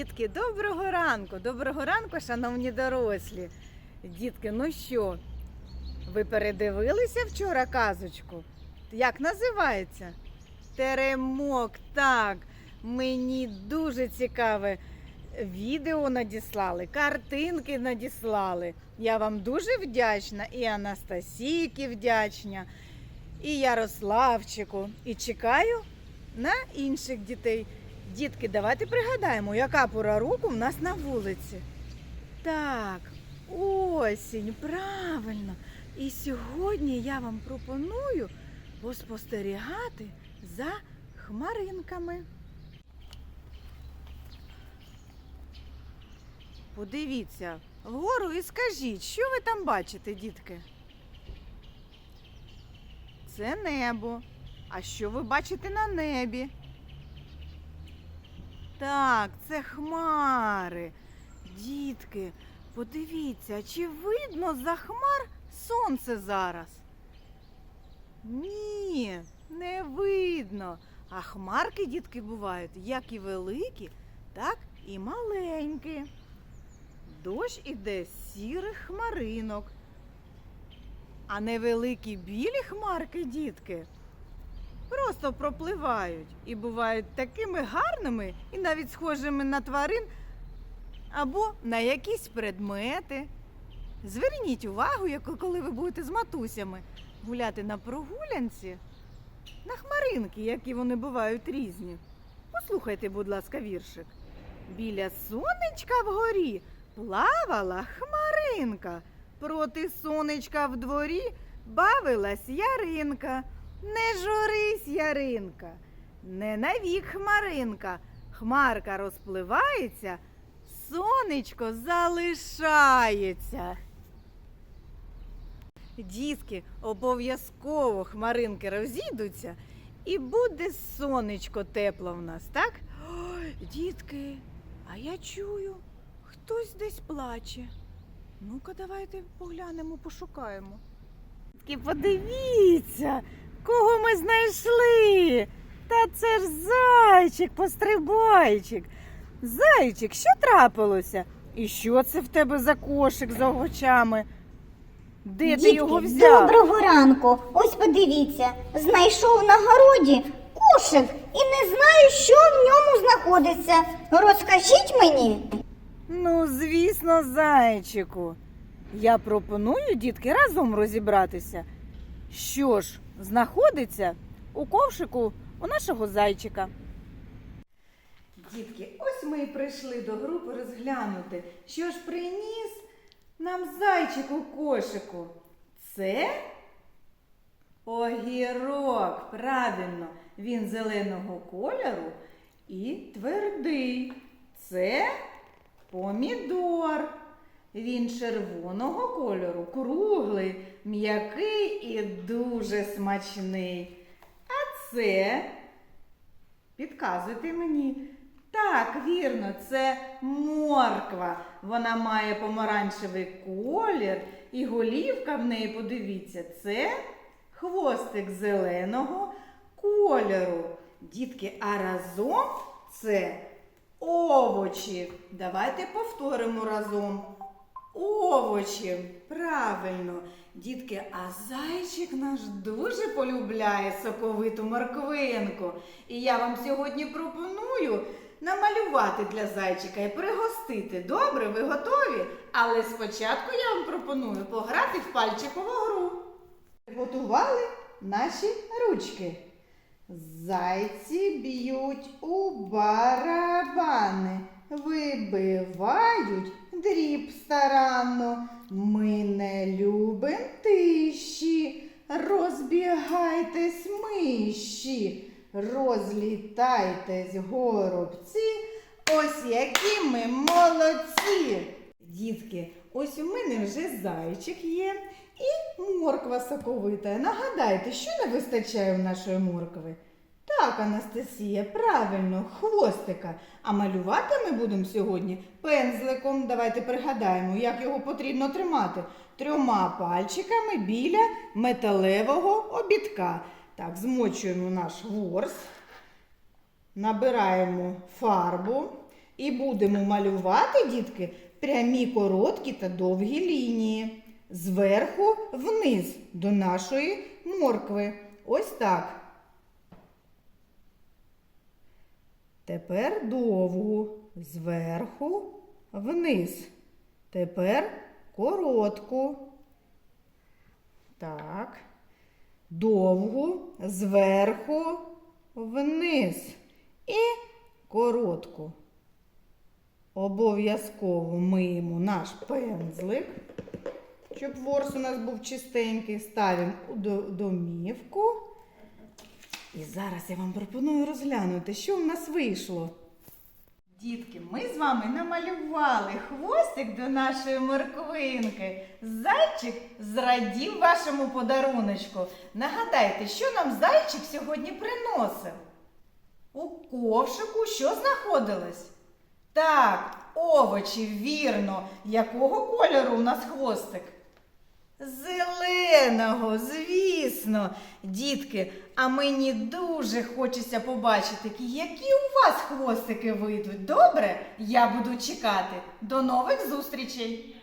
Дітки, доброго ранку! Доброго ранку, шановні дорослі. Дітки, ну що, ви передивилися вчора казочку? Як називається? Теремок, так. Мені дуже цікаве. Відео надіслали, картинки надіслали. Я вам дуже вдячна. І Анастасійки вдячна, і Ярославчику. І чекаю на інших дітей. Дітки, давайте пригадаємо, яка пора року в нас на вулиці. Так, осінь, правильно. І сьогодні я вам пропоную поспостерігати за хмаринками. Подивіться вгору і скажіть, що ви там бачите, дітки? Це небо. А що ви бачите на небі? Так, це хмари. Дітки, подивіться, чи видно за хмар сонце зараз? Ні, не видно. А хмарки, дітки, бувають як і великі, так і маленькі. Дощ іде з сірих хмаринок. А невеликі білі хмарки, дітки, просто пропливають і бувають такими гарними і навіть схожими на тварин або на якісь предмети. Зверніть увагу, коли ви будете з матусями гуляти на прогулянці, на хмаринки, які вони бувають різні. Послухайте, будь ласка, віршик. Біля сонечка вгорі плавала хмаринка. Проти сонечка в дворі бавилась яринка. Не журись, яринка, не навік хмаринка. Хмарка розпливається, сонечко залишається. Дітки, обов'язково хмаринки розійдуться і буде сонечко тепло в нас, так? Ой, дітки, а я чую, хтось десь плаче. Ну-ка, давайте поглянемо, пошукаємо. Дітки, подивіться, кого ми знайшли. Та це ж зайчик, пострибайчик. Зайчик, що трапилося? І що це в тебе за кошик за очами? Де ти його взяв? Доброго ранку. Ось подивіться, знайшов на городі кошик і не знаю, що в ньому знаходиться. Розкажіть мені. Ну, звісно, зайчику. Я пропоную, дітки, разом розібратися. Що ж знаходиться у ковшику у нашого зайчика. Дітки, ось ми і прийшли до групи розглянути, що ж приніс нам зайчик у кошику. Це огірок. Правильно, він зеленого кольору і твердий. Це помідор. Він червоного кольору, круглий, м'який і дуже смачний. А це, підказуйте мені. Так, вірно, це морква. Вона має помаранчевий колір, і голівка в неї, подивіться, це хвостик зеленого кольору. Дітки, а разом це овочі. Давайте повторимо разом. Овочі. Правильно. Дітки, а зайчик наш дуже полюбляє соковиту морквинку. І я вам сьогодні пропоную намалювати для зайчика і пригостити. Добре, ви готові? Але спочатку я вам пропоную пограти в пальчикову гру. Готували наші ручки. Зайці б'ють у барабани, вибивають дріб старанно. Ми не любим тиші, розбігайтесь миші, розлітайтесь горобці, ось які ми молодці. Дітки, ось у мене вже зайчик є і морква соковита. Нагадайте, що не вистачає у нашої моркви? Так, Анастасія, правильно, хвостика. А малювати ми будемо сьогодні пензликом. Давайте пригадаємо, як його потрібно тримати. Трьома пальчиками біля металевого обідка. Так, змочуємо наш ворс, набираємо фарбу І будемо малювати, дітки, прямі короткі та довгі лінії. Зверху вниз до нашої моркви. Ось так. Тепер довгу зверху вниз. Тепер коротку. Так. Довгу зверху вниз. І коротку. Обов'язково миємо наш пензлик, щоб ворс у нас був чистенький. Ставимо у до- домівку. І зараз я вам пропоную розглянути, що в нас вийшло. Дітки, ми з вами намалювали хвостик до нашої морквинки. Зайчик зрадів вашому подаруночку. Нагадайте, що нам зайчик сьогодні приносив? У ковшику що знаходилось? Так, овочі, вірно. Якого кольору у нас хвостик? Зеленого, звісно. Дітки, а мені дуже хочеться побачити, які у вас хвостики вийдуть. Добре? Я буду чекати. До нових зустрічей!